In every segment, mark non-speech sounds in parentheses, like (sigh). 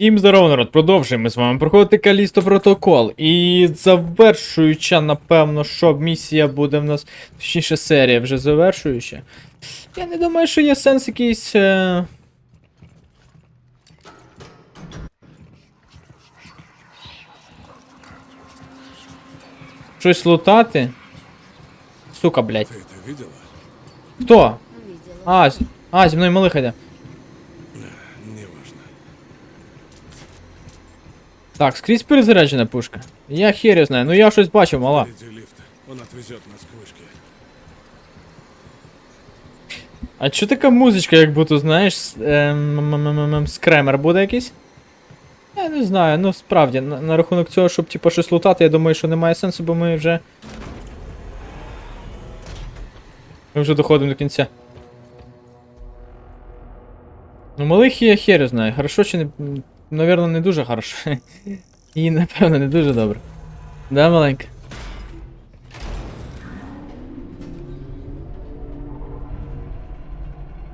Всім здорово, народ, продовжуємо з вами проходити Калісто Протокол. І завершуюча, напевно, що місія буде в нас, точніше серія вже завершуюча. Я не думаю, що є сенс якийсь. Е... Щось лутати. Сука, блядь. Хто? А, а, зі мною малиха йде. Так, скрізь перезаряджена пушка. Я херю знаю, ну я щось бачив, мала. Он отвезет нас к вышке. А чо така музичка, як будто, знаєш, ем, скремер буде якийсь? Я не знаю, ну справді, на, на рахунок цього, щоб типу щось лутати, я думаю, що немає сенсу, бо ми вже. Ми вже доходимо до кінця. Ну, малих я херю знаю. Хорошо чи не. м, Навірно, не дуже хорошо. І напевно не дуже добре. Да, маленька?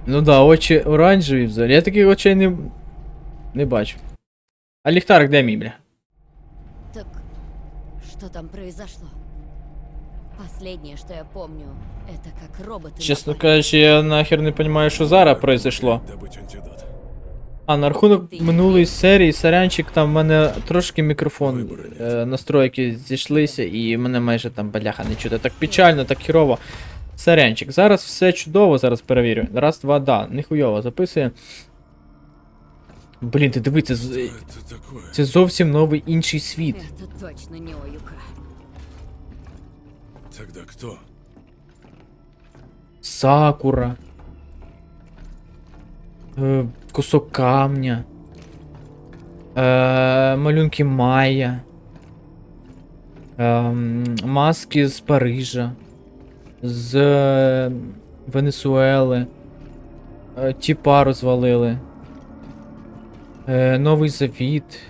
Ну да, очі оранжеві взагалі. Я таких очей не. не бачу. А ліхтарик де мій, бля? Так, что там произошло? Последнее, что я помню, это как роботы Чесно напали. кажучи, я нахер не розумію, що зараз произошло. Добыть антидот. А на рахунок минулої серії, сарянчик, там в мене трошки мікрофон е, настройки зійшлися, і мене майже там баляха не чути. Так печально, так хірово. Сарянчик. Зараз все чудово, зараз перевірю. Раз, два, да, ніхуйово записує. Блін, ти диви, це, з- Что это такое? це зовсім новий інший світ. Это точно не Оюка. Тогда кто? Сакура. Е, кусок камня. Е, малюнки Майя. Ем, маски з Парижа. З е, Венесуели. Е, Тіпа розвалили. Е, Новий Завіт.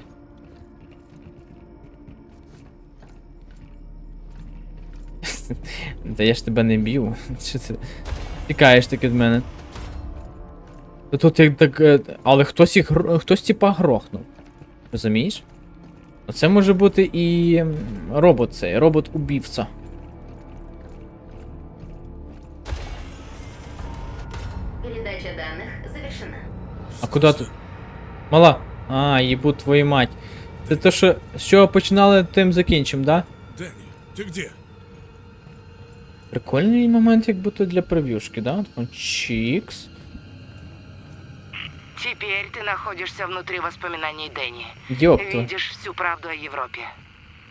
(laughs) Та я ж тебе не б'ю. (laughs) Що це? Тікаєш таки від мене. Та Тут як так. е, Але хтось їх гро- хтось типа грохнув. Розумієш? Це може бути і м, робот цей, робот-убівця. Передача данных завершена. А куди ти? Мала. А, їбу твою мать. Це то, що з чого починали, тим закінчим, да? Дэнни, ты где? Прикольний момент, як будто для прев'юшки, да? Тако Чікс. Теперь ты находишься внутри воспоминаний Дэнни. Ёпта. Видишь всю правду о Европе.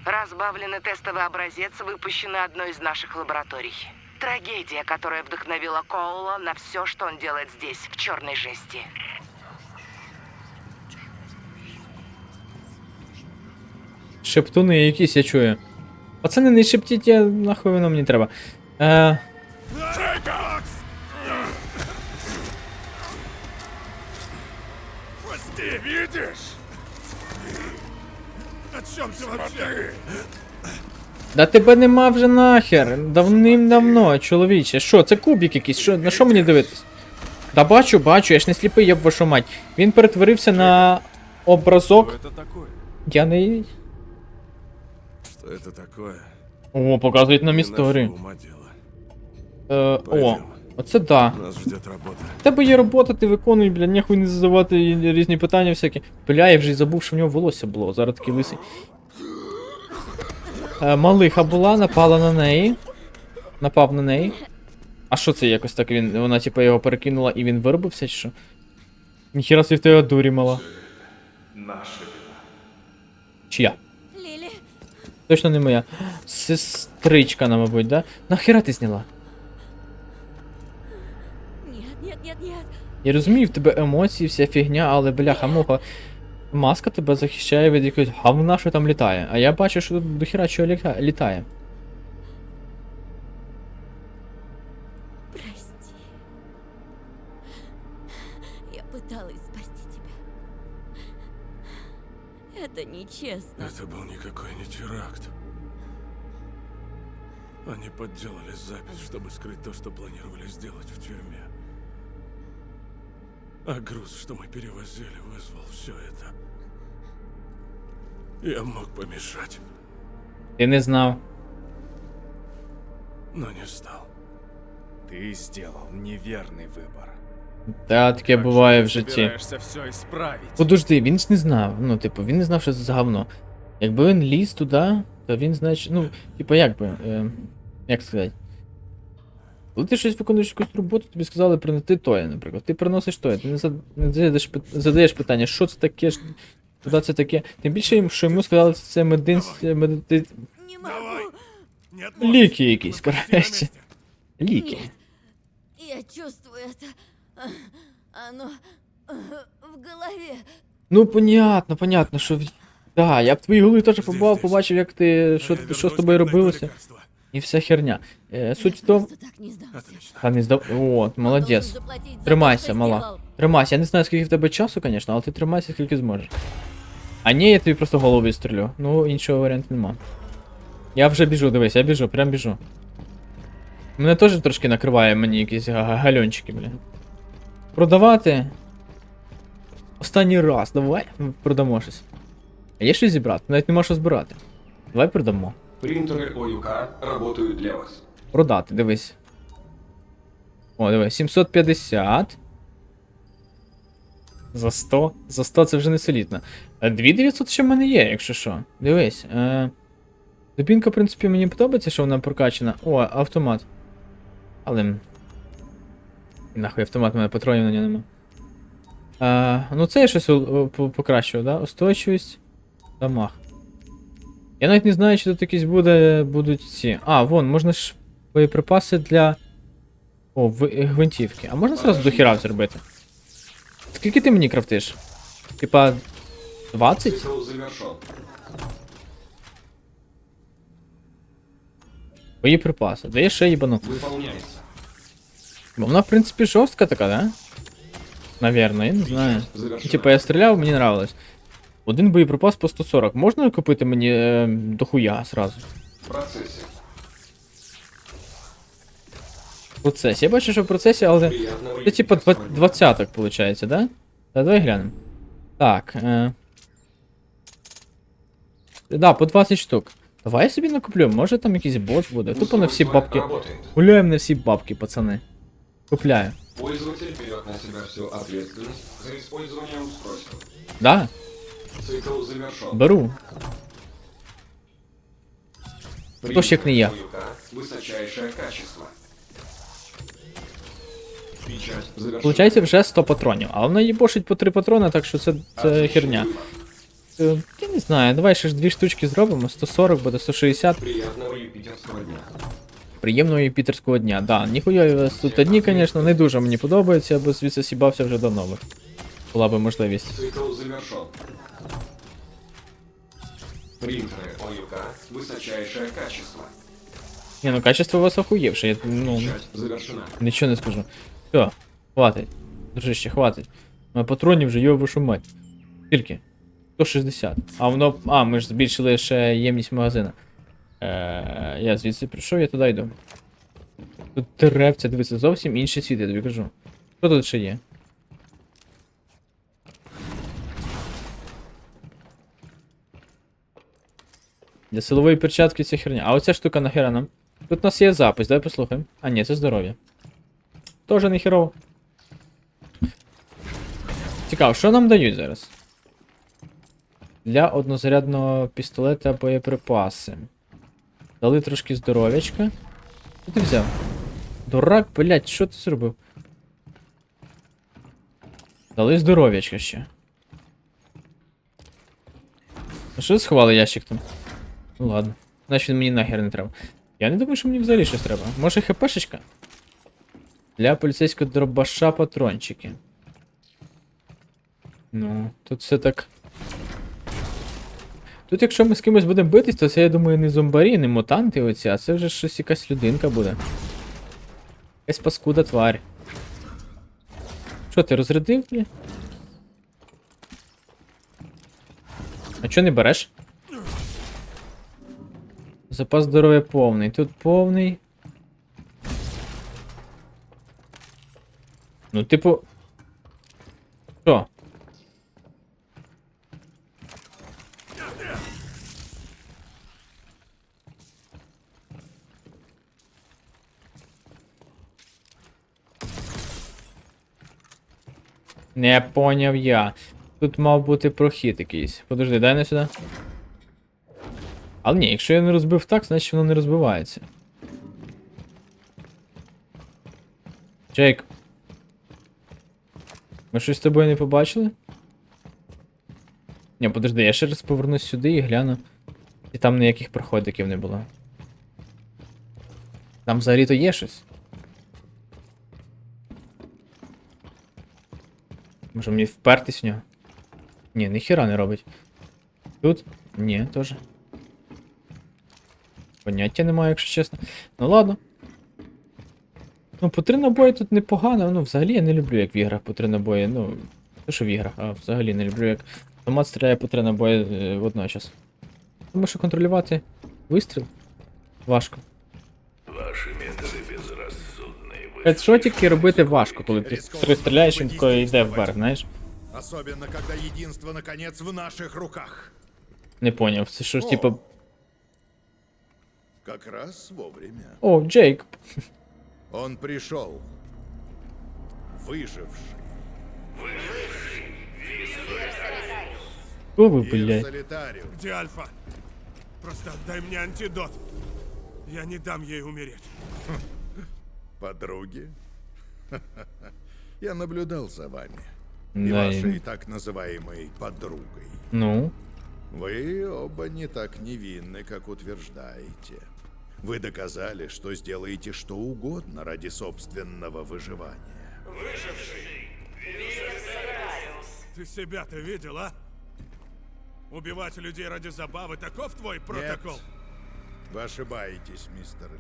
Разбавленный тестовый образец, выпущенный одной из наших лабораторий. Трагедия, которая вдохновила Коула на все, что он делает здесь, в черной жести. Шептуни якісь я чую. Пацани, не шептіть, я нахуй воно мені треба. Е, Прости, видишь? О чем ты вообще? Да тебе нема вже нахер. Давним-давно, чоловіче. Що, це кубик якийсь? Що, на що мені дивитись? Да бачу, бачу, я ж не сліпий, я б вашу мать. Він перетворився на образок. это такое? Я не. Что это такое? О, показують нам Не історію. нашего ума дело. Е, о, Пойдем. оце да. Нас ждет работа. В тебе є робота, ти виконуй, бля, нехуй не задавати різні питання всякі. Бля, я вже й забув, що в нього волосся було, зараз такий лисий. Е, малиха була, напала на неї. Напав на неї. А що це якось так він. Вона типу його перекинула і він виробився, чи що? Ніхіра собі в тебе дурі мала. Наша Чия? Лили, Точно не моя. Сестричка, на, мабуть, да? Нахера ти зняла? Я розумію, в тебе емоції, вся фігня, але бляха муха. Маска тебе захищає від якогось говна, що там літає. А я бачу, що тут дохіра чого літа- літає. Прости. Я пыталась спасти тебя. Это нечестно. Это был никакой не теракт. Они подделали запись, чтобы скрыть то, что планировали сделать в тюрьме. А груз, что мы перевозили, вызвал все это. Я мог помешать, Ти не знав. но не стал. Ты сделал неверный выбор. Та таке буває в житті. Собираешься все исправить. Подожди, він ж не знав. Ну, типу, він не знав, що це за говно. Якби він ліз туди, то він, значить, ну, типу, як би. Е, як сказати? Коли ти щось виконуєш якусь роботу, тобі сказали принести тоє, наприклад. Ти приносиш тоє, ти не, зад- не задаєш, задаєш питання, що це таке, ж- куди це таке. Тим більше, їм, що йому сказали, що це медин... Нет, Ліки якісь, коротше. Ліки. Я чувствую это. Оно в голове. Ну, понятно, понятно, що. в- Да, я б в твої голові теж побував, побачив, як ти. Що, що з тобою робилося. І вся херня. Е, суть в Я тому. просто не Та не здав. О, Он молодець. Тримайся, мала. Тримайся, я не знаю, скільки в тебе часу, звісно, але ти тримайся, скільки зможеш. А ні, я тобі просто голову відстрілю. Ну, іншого варіанту нема. Я вже біжу, дивись, я біжу, прям біжу. Мене теж трошки накриває мені якісь га- га- гальончики, блін. Продавати. Останній раз, давай продамо щось. А є щось зібрати? Навіть нема що збирати. Давай продамо. Принтеры ОЮК работают для вас. Продати, дивись. О, дивись, 750. За 100. За 100 це вже не солідно. Е, 2900 ще в мене є, якщо що. Дивись. Е... Дубінка, в принципі, мені подобається, що вона прокачана. О, автомат. Але. Нахуй автомат, у мене патронів на нього нема. Е... Ну це я щось у- у- по- покращував, да? Устойчивість. Дамаг. Я навіть не знаю, чи тут якісь буде, будуть ці. А, вон, можна ж боєприпаси для. О, в- гвинтівки. А можна зразу до хіра зробити? Скільки ти мені крафтиш? Типа. 20? Цикл завершен. Боєприпаси. Дає ще. Выполняется. Бо вона, в принципі, жорстка така, да? Навірно, я не знаю. Ну, Типа я стріляв, мені нравилось. Один боєприпас по 140. Можна купити мені е, дохуя сразу? В процессе. В процесі. Я бачу, що в процесі, але. Це типа репетиторского два- дня. двадцяток, да? Та давай глянемо. Так. Е... Да, по 20 штук. Давай я собі накуплю, може там якийсь бос буде. Тупо на всі бабки. Гуляємо на всі бабки, пацани. Купляю. Пользователь берет на себя всю ответственность за использование устройства. Да. беру. Хто ж як не я? ОЮК Высочайшее качество. Печать завершена. Получається вже 100 патронів, а вона їбошить по 3 патрони, так що це, це Отличный херня. выбор. Е, Я не знаю, давай ще ж дві штучки зробимо, 140 буде 160. Приятного юпитерского дня. Приємного юпітерського дня. Да, ніхуя у вас тут одні, звісно, не дуже мені подобається, бо звідси сібався вже давно би. Була би можливість. Принтеры ОЮК Высочайшее качество. Ні, ну качество у вас охуєвше, я ну, завершена. нічого не скажу. Все, хватить. Дружище, хватить. У мене патронів вже його вашу мать. Скільки? 160. А воно. А, ми ж збільшили ще ємність магазина. Е, я звідси прийшов, я туди йду. Тут деревця, дивиться, зовсім інший світ, я тобі кажу. Що тут ще є? Для силової перчатки це херня. А оця штука нахера нам? Тут у нас є запис, давай послухаємо. А, ні, це здоров'я. Тоже не херово. Цікаво, що нам дають зараз? Для однозарядного пістолета боєприпаси. Дали трошки здоров'ячка. Що ти взяв? Дурак, блять, що ти зробив? Дали здоров'ячка ще. А що сховали ящик там? Ну ладно. Значить мені нахер не треба. Я не думаю, що мені взагалі щось треба. Може хпшечка? Для поліцейського дробаша патрончики. Ну, тут все так. Тут, якщо ми з кимось будемо битись, то це, я думаю, не зомбарі, не мутанти оці, а це вже щось якась людинка буде. Якась паскуда тварь. Що, ти розрядив, блі? А чого не береш? Запас здоров'я повний. Тут повний. Ну, типу. Що? Не поняв я. Тут мав бути прохід якийсь. Подожди, дай на сюди. Але ні, якщо я не розбив так, значить воно не розбивається. Джейк. Ми щось з тобою не побачили? Ні, подожди, я ще раз повернусь сюди і гляну. І там ніяких проходиків не було. Там взагалі то є щось. Може мені впертись в нього? Ні, ніхіра не робить. Тут? Ні, теж. Поняття немає, якщо чесно. Ну ладно. Ну, по три набої тут непогано. Ну, взагалі я не люблю, як в іграх по три набої. Ну, не те, що в іграх, а взагалі не люблю, як автомат стріляє по три набої е, водночас. Тому що контролювати вистріл важко. Ваши методы безрассудны. Вы Хедшотики робити важко, коли ти три стріляєш, він тако йде вверх, знаєш? Особенно, когда единство, наконец, в наших руках. Не поняв. Це що ж, О. типа. Как раз вовремя. О, Джейк. Он пришел. Выживший. О, ви, Ир блядь. Где Альфа? Просто отдай мне антидот. Я не дам ей умереть. Подруги? (laughs) Я наблюдал за вами. И Да, вашей и- так называемой подругой. Ну. Вы оба не так невинны, как утверждаете. Вы доказали, что сделаете что угодно ради собственного выживания. Ты себя-то видел, а? Убивать людей ради забавы, таков твой протокол? Вы ошибаетесь, мистер Ли.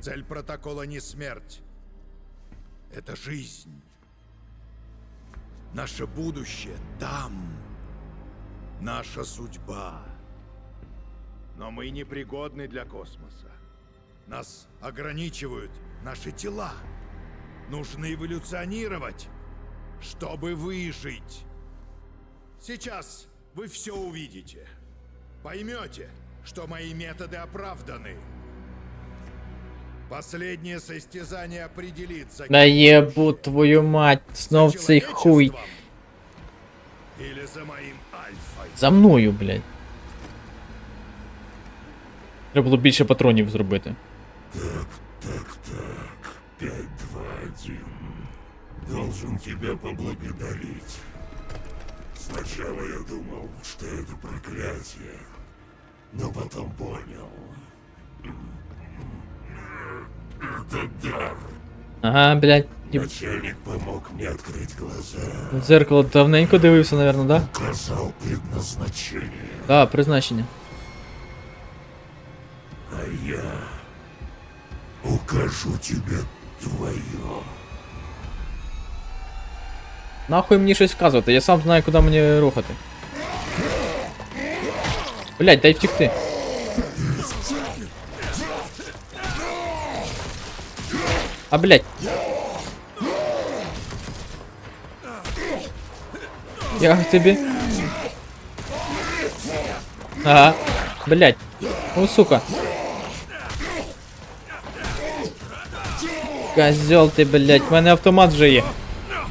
Цель протокола не смерть. Это жизнь. Наше будущее там. Наша судьба. Но мы непригодны для космоса. Нас ограничивают наши тела. Нужно эволюционировать, чтобы выжить. Сейчас вы все увидите. Поймете, что мои методы оправданы. Последнее состязание определится, Да єбу твою мать, знов за цей хуй. человечеством Или за моим альфой. За мною, блядь. Треба було більше патронів зробити. Должен тебя поблагодарить. Сначала я думал, что это проклятие, но потом понял. Это дар. Ага, блядь. Єб- Начальник помог мне открыть глаза, В дзеркало давненько дивився, наверно, да? указал предназначение, Да, призначення. а я укажу тебе твое. Нахуй мені щось вказувати, я сам знаю, куди мені рухати. Блять, дай втікти. А блять. Як тобі? Ага. Блять. О, сука. Козел ти, блять, в мене автомат вже є.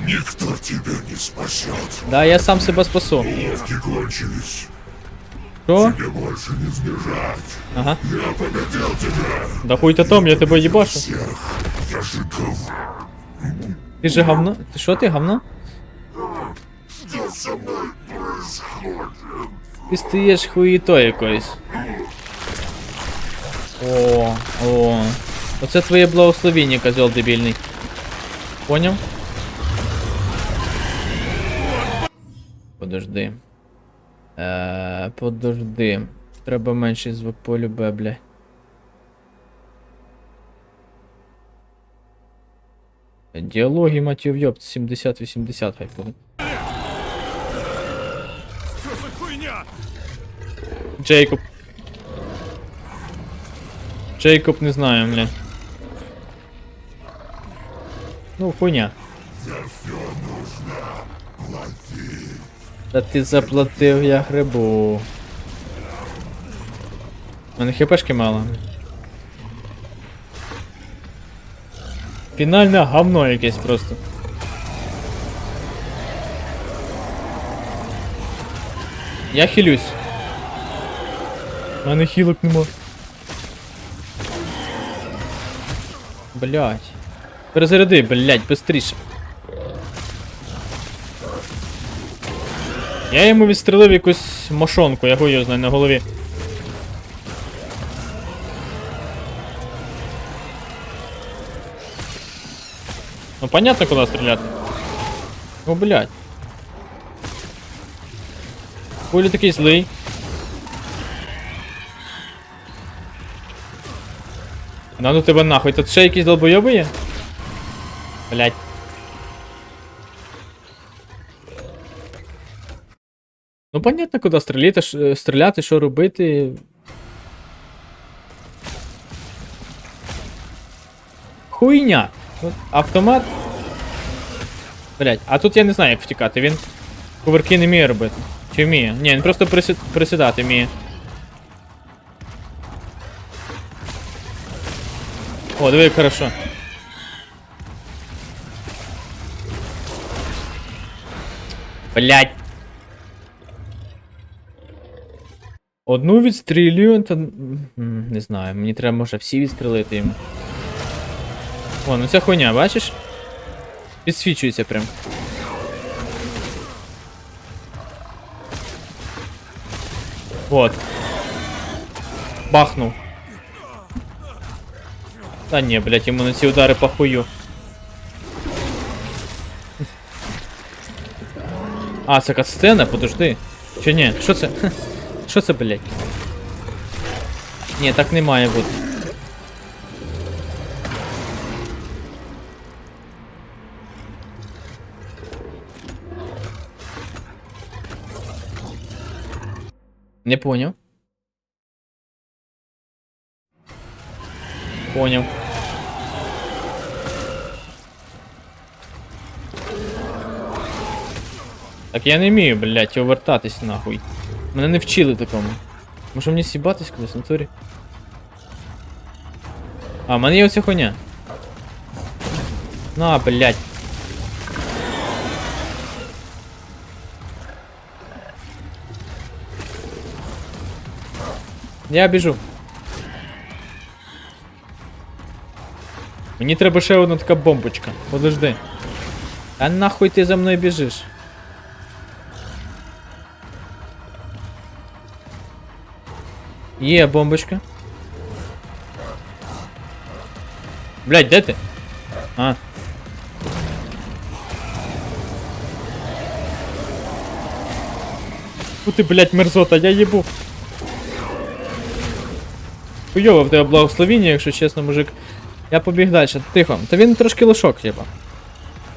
Никто тебя не спасет. Да, я сам себе спасу. Ловки кончились. Що? Тебе больше не сбежать. Ага. Я победил тебя. Да хуй то там, я тебе їбашу. Всех. Я же говно. Ти же говно? Ти що ти говно? Что со мной происходит? Ти стаєш хуїто якоюсь. О, о. Оце твоє благословіння, козел дебільний. Поняв? Подожди. Е, подожди. Треба менший звук полюбе, бля. Діалоги, матів йопт, 70-80 хай буде. Хуйня? Джейкоб. Джейкоб не знаю, бля. Ну, хуйня. Та ти заплатив, я грибу. У мене хпшки мало. Фінальне гавно якесь просто. Я хилюсь. У мене хілок нема. Блять. Перезаряди, блять, быстріше. Я йому відстрелив якусь мошонку, я його знаю на голові. Ну понятно, куди стріляти. О, блядь. Хулі такий злий. На ну тебе нахуй, тут ще якісь долбойоби є? Блять. Ну понятно, куди стріляти, ш- стріляти, що робити. Хуйня. Автомат. Блять, а тут я не знаю, як втікати. Він кувырки не вміє робити. Чи вміє? Ні, він просто присі... присідати вміє. О, диви, хорошо. Блять. Одну відстрілюю, та. Не знаю, мені треба може всі відстрілити йому. О, ну ця хуйня, бачиш? Підсвічується прям. Вот. Бахнув. Та ні, блять, йому на ці удари похую. А, це катсцена, подожди. Чи ні? Що це? (laughs) Що це, блять? Ні, так не має бути. Не понял. Понял. Так я не вмію, блядь, овертатись нахуй. Мене не вчили такому. Може мені сібатись кудись в натурі? А, в мене є оця хуйня. На, блядь. Я біжу. Мені треба ще одна така бомбочка. Подожди. А нахуй ти за мною біжиш? Є бомбочка. Блять, де ти? А. Фу ти, блять, мерзота, я їбу. Хуйово в тебе благословіння, якщо чесно, мужик. Я побіг далі. Тихо. Та він трошки лошок, типа.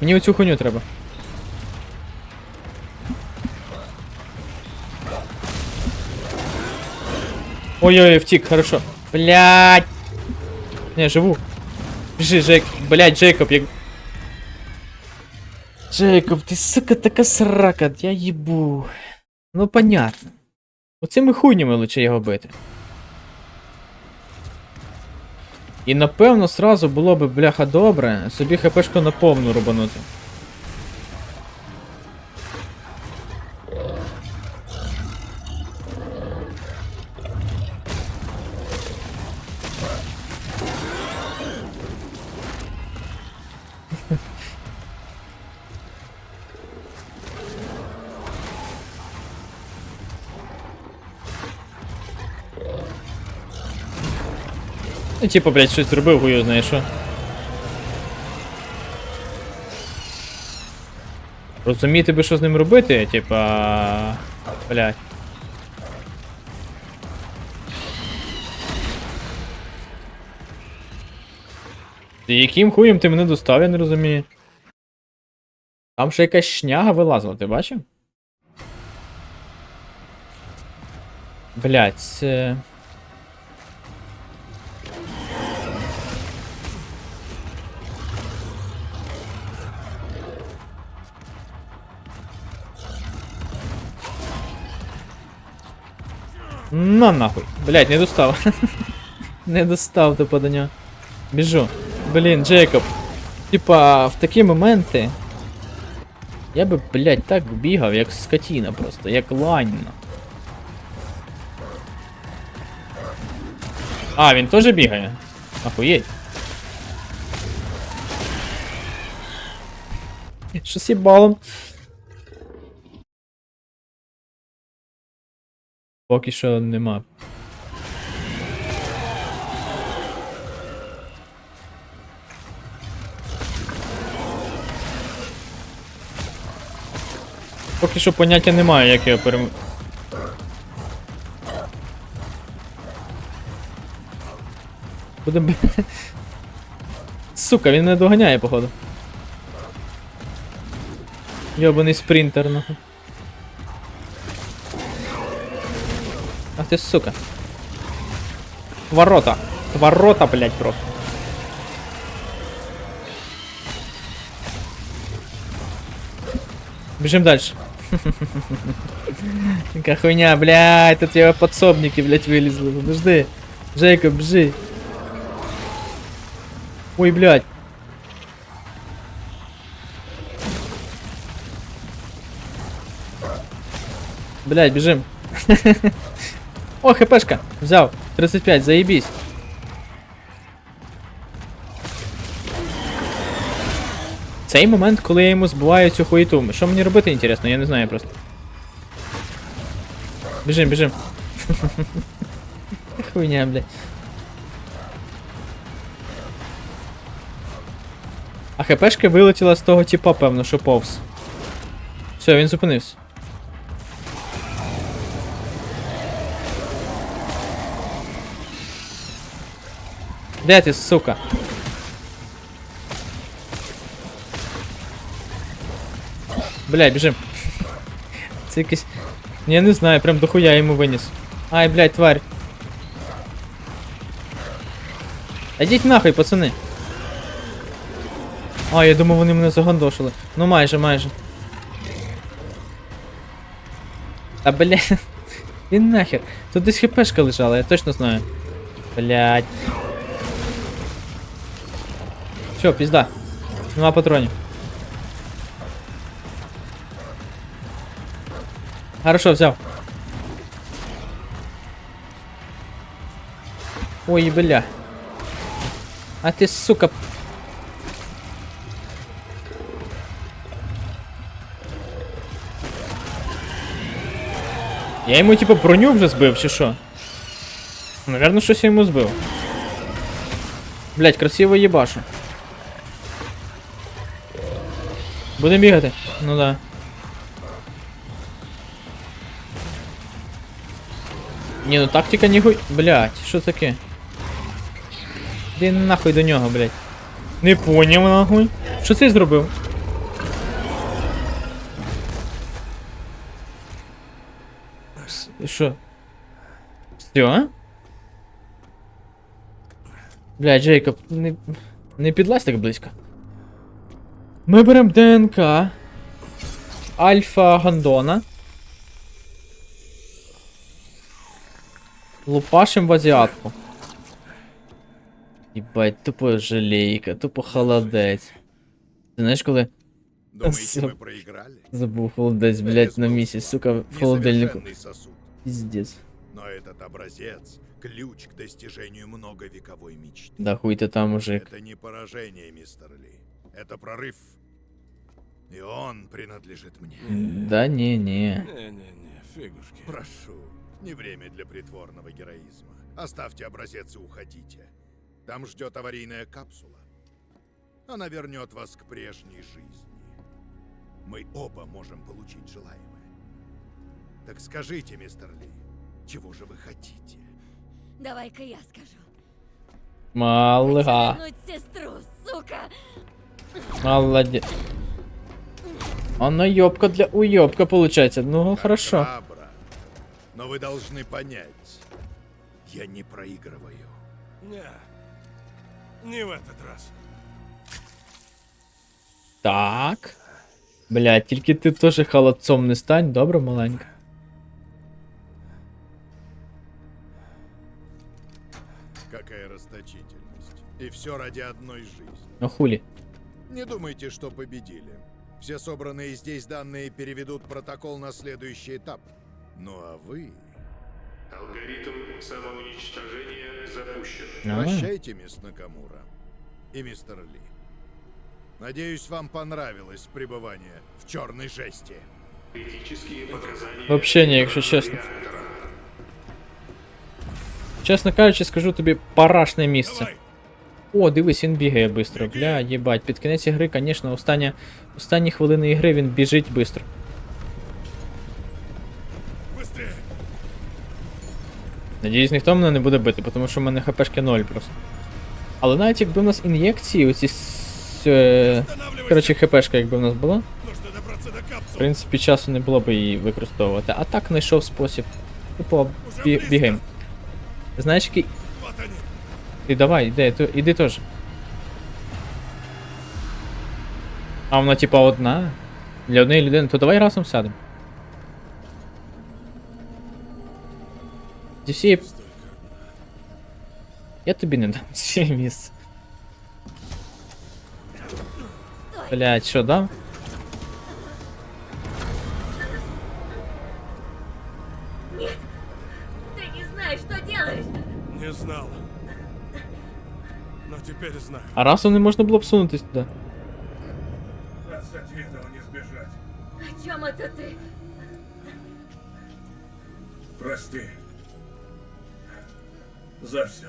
Мені оцю хуйню треба. Ой-ой, втік, хорошо. Блять. Не, живу. Біжи, Джейк. Блять, Джейкоб, як. Джейкоб, ти сука така срака, я їбу. Ну понятно. Оцими хуйнями лучше його бити. І напевно сразу було би бляха добре собі хпшку на повну рубанути. Ну, типа, блядь, щось зробив, хуйо знаєш що. Розуміти би, що з ним робити, типа. Блядь. Яким хуєм ти мене достав, я не розумію. Там ще якась шняга вилазила, ти бачив? Блядь, це... На нахуй. Блять, не достав. (laughs) не достав до подання. Біжу. Блін, Джейкоб. Типа, в такі моменти. Я би, блядь, так бігав, як скотіна просто, як ланьна. А, він теж бігає. Ахуєть. Що з їбалом? Поки що нема. Поки що поняття немає, як його перем... Будем... (laughs) Сука, він не доганяє, походу. Йобаний спринтер, нахуй. Ти сука. Ворота. Ворота, блядь, просто. Бежим дальше. (laughs) Какая хуйня, блядь, тут его подсобники, блядь, вылезли. Подожди. Жейка, бежи. Ой, блядь. Блядь, бежим. (laughs) О, хпшка. Взял. 35, заебись. Цей момент, коли я йому збиваю цю хуєту. Що мені робити, інтересно, я не знаю просто. Біжим, біжим. (laughs) Хуйня, блядь. А хпшка вилетіла з того типа, певно, що повз. Все, він зупинився. Де ти, сука? Блядь, біжим. Це якийсь. Я не знаю, прям дохуя йому виніс. Ай, блядь, тварь. Ідіть нахуй, пацани. А, я думав, вони мене загандошили. Ну майже, майже. Та блядь. (laughs) Він нахер. Тут десь хпшка лежала, я точно знаю. Блядь. Все, пизда. Нема патронів. Хорошо, взяв. Ой, бля. А ти, сука. Я йому типу броню вже збив, чи що? Наверно, щось я йому збив. Блять, красиво їбашу. Будем бігати? Ну да. Ні, ну тактика не гуй. Блять, що таке? Іди нахуй до нього, блять. Не поняв нахуй. Що це зробив? Що? Все? Блядь, Джейкоб, не, не підлазь так близько. Ми беремо ДНК. Альфа Гандона. Лупашим в азіатку. Єбать, тупо жалейка, тупо холодець. Ти знаєш, коли Думаете, мы проиграли? забув холодець, блять, на місяць, сука, в холодильнику. Несовершенный сосуд. Пиздец. Но этот образец — ключ к достижению многовековой мечты. Да хуй ты там, мужик. Это не поражение, мистер Ли. Это прорыв. И он принадлежит мне. Да не-не. Не-не-не, фигушки. Прошу, не время для притворного героизма. Оставьте образец и уходите. Там ждет аварийная капсула. Она вернет вас к прежней жизни. Мы оба можем получить желаемое. Так скажите, мистер Ли, чего же вы хотите? Давай-ка я скажу. Вернуть сестру, сука! Молодец. Она ёбка для уёбка получается. Ну, хорошо. Храбро. Но вы должны понять, я не проигрываю. Не, не в этот раз. Так. Блядь, тільки ти теж холодцом не стань, добре, маленька. Какая расточительность. И все ради одной жизни. Ну хули. Не думайте, что победили. Все собранные здесь данные переведут протокол на следующий этап. Ну а вы Алгоритм самоуничтожения запущен. А, Прощайте, мисс Накамура и мистер Ли. Надеюсь, вам понравилось пребывание в черной жести. Критические показания... Вообще ні, якщо чесно. Чесно кажучи, скажу тобі парашне місце. Давай! О, дивись, він бігає швидко. Бля, їбать. Під кінець ігри, звісно, остання, останні хвилини ігри він біжить швидко. Надіюсь, ніхто мене не буде бити, тому що в мене хпшки 0 просто. Але навіть якби в нас ін'єкції, оці. е, Коротше, хпшка, якби в нас була, в принципі, часу не було б її використовувати. А так знайшов спосіб. Тупо бі- бігаємо. Знаєш, який. Вот они! Ти давай, іди, то, іди теж. А вона типа одна. Для однієї людини, то давай разом сядемо. Зі всієї... Я тобі не дам цієї місце. Блять, що дам? А разом не можна було всунутись туди. От этого не сбежать. О чем это ты? Прости. За все.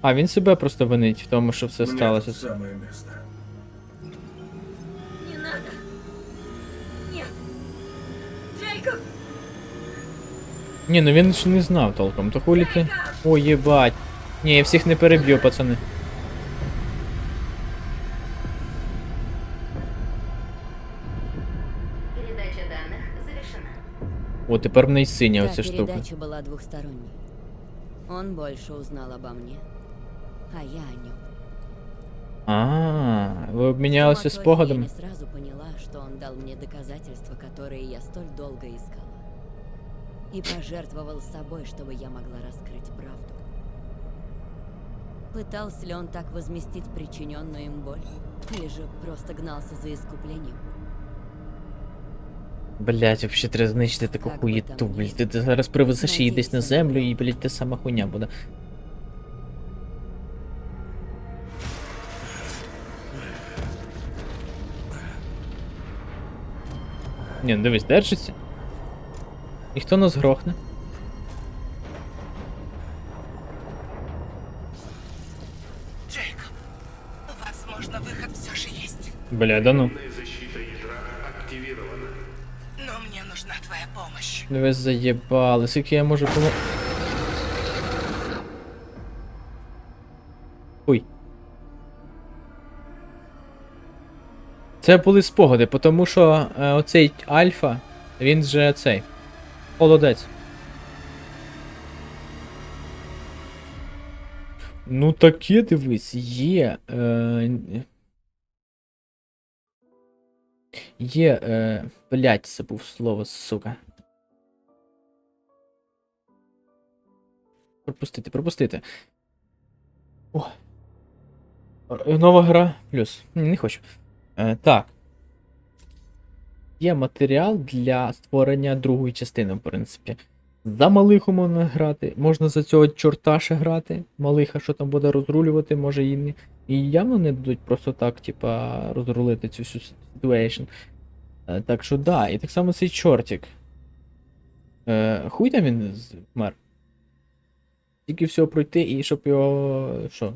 А, він себе просто винить в тому, що все сталося. самое место. Не надо! Нет! Джейкоб! Ні, ну він ж не знав толком, то хулі ти. О, єбать. Ні, я всіх не переб'ю, пацани. Передача данных завершена. О, тепер в неї синя Та оця штука. передача была двухсторонней. Он больше узнал обо мне, а я о нем. А, ви обмінялися Сама спогадами. Я не сразу поняла, что он дал мне доказательства, которые я столь долго искала. И пожертвовал собой, чтобы я могла раскрыть правду. Пытался ли он так возместить причиненную им боль? Или же просто гнался за искуплением? Блять, вообще треба знищити таку Як хуєту, блять. Ти, ти зараз привезеш її десь на землю і, блять, те сама хуйня буде. Ні, ну дивись, держиться. Ніхто нас грохне. Бля, да ну. Но мне нужна твоя помощь. Ну ви заєбали, скільки я можу помо... Ой. Це були спогади, тому що е, оцей Альфа, він же цей. Холодець. Ну таке дивись, є. Е... Є. Е... Блять, забув слово, сука. Пропустити, пропустити. О. Нова гра плюс. Не хочу. Е, так. Є матеріал для створення другої частини, в принципі. За малиху можна грати, можна за цього чорта грати. Малиха, що там буде розрулювати, може і не. І явно не дадуть просто так, типа, розрулити цю всю ситуацію. Е, Так що да, і так само цей чортик. Е, хуй там він вмер. Тільки все пройти і щоб його. що?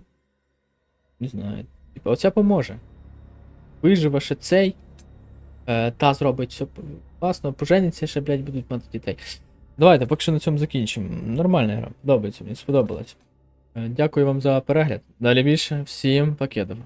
Не знаю. Типа, оця поможе. Виживе ще цей. Е, та зробить все класно, поженяться ще, блядь, будуть мати дітей. Давайте, поки що на цьому закінчимо. Нормальна гра, подобається, мені сподобалось. Дякую вам за перегляд. Далі більше, всім пакетів.